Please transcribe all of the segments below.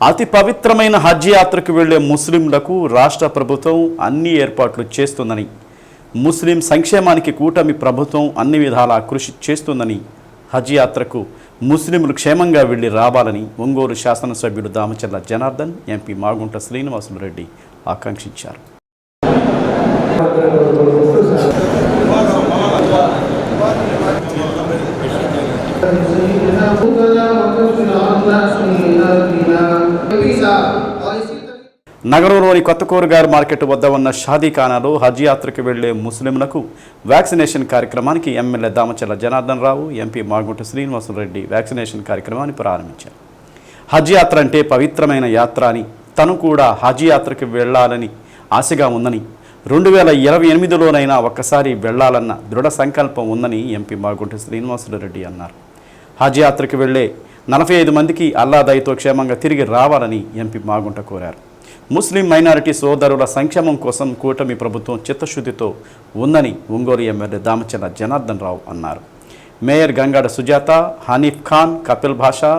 అతి పవిత్రమైన హజ్ యాత్రకు వెళ్ళే ముస్లింలకు రాష్ట్ర ప్రభుత్వం అన్ని ఏర్పాట్లు చేస్తుందని ముస్లిం సంక్షేమానికి కూటమి ప్రభుత్వం అన్ని విధాలా కృషి చేస్తుందని హజ్ యాత్రకు ముస్లింలు క్షేమంగా వెళ్ళి రావాలని ఒంగోలు శాసనసభ్యుడు దామచర్ల జనార్దన్ ఎంపీ మాగుంట శ్రీనివాసులు రెడ్డి ఆకాంక్షించారు. నగరంలోని కొత్త కూరగాయల మార్కెట్ వద్ద ఉన్న షాదీఖానాలో హజ్ యాత్రకు వెళ్ళే ముస్లింలకు వ్యాక్సినేషన్ కార్యక్రమానికి MLA Damacharla Janardhan Rao MP Magunta Srinivasa Reddy vaccination కార్యక్రమాన్ని ప్రారంభించారు. హజ్ యాత్ర అంటే పవిత్రమైన యాత్ర అని తను కూడా హజ్ యాత్రకు వెళ్ళాలని ఆశగా ఉందని రెండు వేల ఇరవై ఎనిమిదిలోనైనా ఒక్కసారి వెళ్ళాలన్న దృఢ సంకల్పం ఉందని ఎంపీ మాగుంట శ్రీనివాసరెడ్డి అన్నారు. హజ్ యాత్రకు వెళ్ళే నలభై ఐదు మందికి అల్లా క్షేమంగా తిరిగి రావాలని ఎంపీ మాగుంట కోరారు. ముస్లిం మైనారిటీ సోదరుల సంక్షేమం కోసం కూటమి ప్రభుత్వం చిత్తశుద్ధితో ఉందని ఒంగోలు ఎమ్మెల్యే దామచర్ల జనార్దన్ రావు అన్నారు. మేయర్ గంగాడ సుజాత హనీఫ్ ఖాన్ కపిల్ భాషా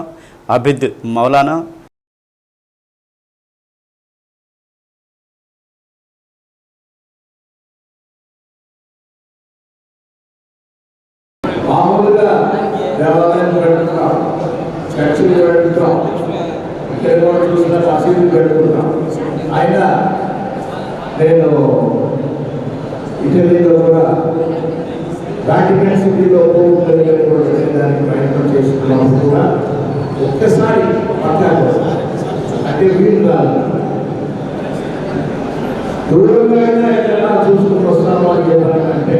అభిద్ మౌలానా మామూలుగా దేవాలయం చర్చిలు చూసిన మసీదులు పెట్టుకుంటాం ఆయన నేను ఇటలీలో కూడా వాటికన్ సిటీలో పోవాలి కూడా ప్రయత్నం చేస్తున్నాము కూడా. ఒక్కసారి పట్టాలి అంటే వీలు కాదు. దూరంగా ఎక్కడైనా చూసుకుని వస్తామో అని చెప్పాలంటే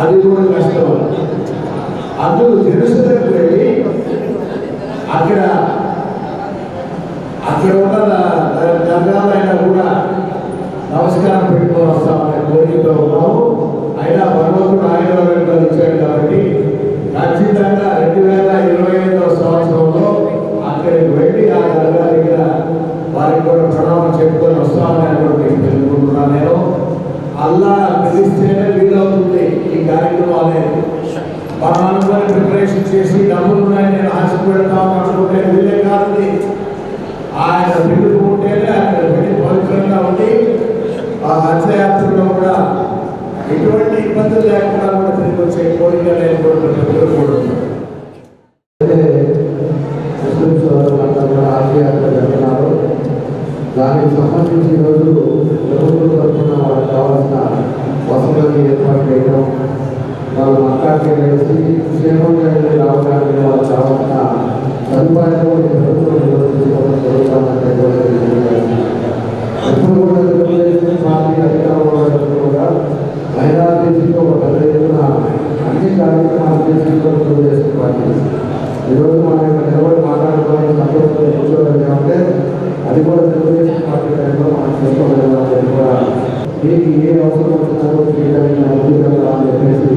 అది కూడా కష్టం. అందుకు తెలుసులకు వెళ్ళి అక్కడ ఉన్న దర్గాలైనా కూడా నమస్కారం పెట్టుకొని వస్తామనే కోరికతో ఉన్నాము. అయినా భగవంతుడు ఆయన ఇచ్చాడు కాబట్టి ఖచ్చితంగా రెండు వేల ఇరవై ఐదవ సంవత్సరంలో అక్కడికి వెళ్ళి ఆ దర్గా దగ్గర వారికి కూడా ప్రణామం చెప్పుకొని వస్తామని కూడా అనుకుంటే తెలుసుకుంటున్నాను నేను. అల్లా పిలిస్తేనే వీలవుతుంది ఈ కార్యక్రమం అనేది మనం అనుకుని ప్రిపరేషన్ చేసి డబ్బులు ఉన్నాయి నేను ఆశ పెడతాం అనుకుంటే వీలే కాదు ఆయన పిలుపు ఉంటేనే అక్కడ వెళ్ళి పవిత్రంగా ఉండి ఆ హత్యాయాత్రలో కూడా ఎటువంటి ఇబ్బందులు లేకుండా కూడా తిరిగి వచ్చే కోరిక లేకపోతే ముస్లిం జరిగినారు దానికి సంబంధించి ఈరోజు ప్రభుత్వం తరఫున వాళ్ళకి కావాల్సిన వసతులను ఏర్పాటు చేయడం వాళ్ళు మక్కాకి వెళ్ళి క్షేమంగా వెళ్ళి రావడానికి వాళ్ళకి కావాల్సిన సదుపాయాలు ప్రభుత్వం జరుగుతుందంటే కూడా తెలియజేస్తున్నాను. ఎప్పుడు కూడా తెలుగుదేశం పార్టీ అధికారంలో ఉన్నప్పుడు కూడా మైనార్టీతో ఒక పెద్ద ఎత్తున అన్ని కార్యక్రమాలు తీసుకుంటూ తెలుగుదేశం పార్టీ ఈరోజు మనం ఇక్కడ నిలబడి మాట్లాడుకోవడం సంతోషంగా కూర్చోగలిగామంటే అది కూడా తెలుగుదేశం పార్టీ టైంలో మనం చేసుకోగలిగామని కూడా మీకు ఏ అవసరం వచ్చినారో చేయడానికి అభివృద్ధి అని చెప్పేసి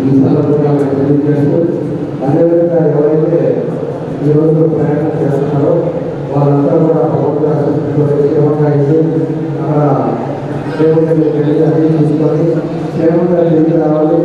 ఈ సందర్భంగా మేము తెలియజేస్తూ అదేవిధంగా ఎవరైతే ఈ రోజు ప్రయాణం చేస్తున్నారో వాళ్ళంతా కూడా భగవంతుడి ఆశీస్సులతో క్షేమంగా ఇల్లు అక్కడ దేవుడికి వెళ్ళి అన్ని చూసుకొని క్షేమంగా తిరిగి రావాలి.